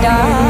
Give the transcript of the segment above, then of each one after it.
die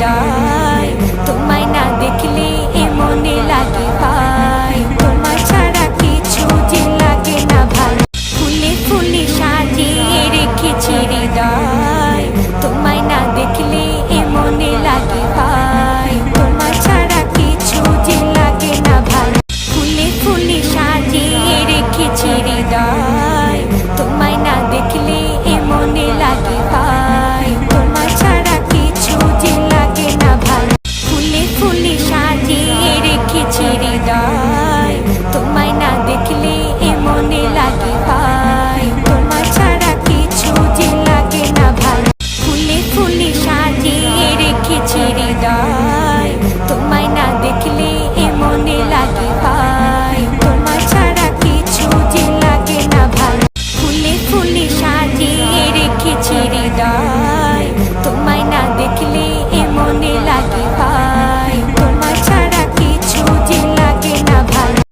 ডায় তোমায় না দেখলে এমনে লাগে পায় তোমার ছাড়া কিছু যে লাগে না ভালো ফুলে ফুলে সাজিয়ে রেখেছি হৃদয়।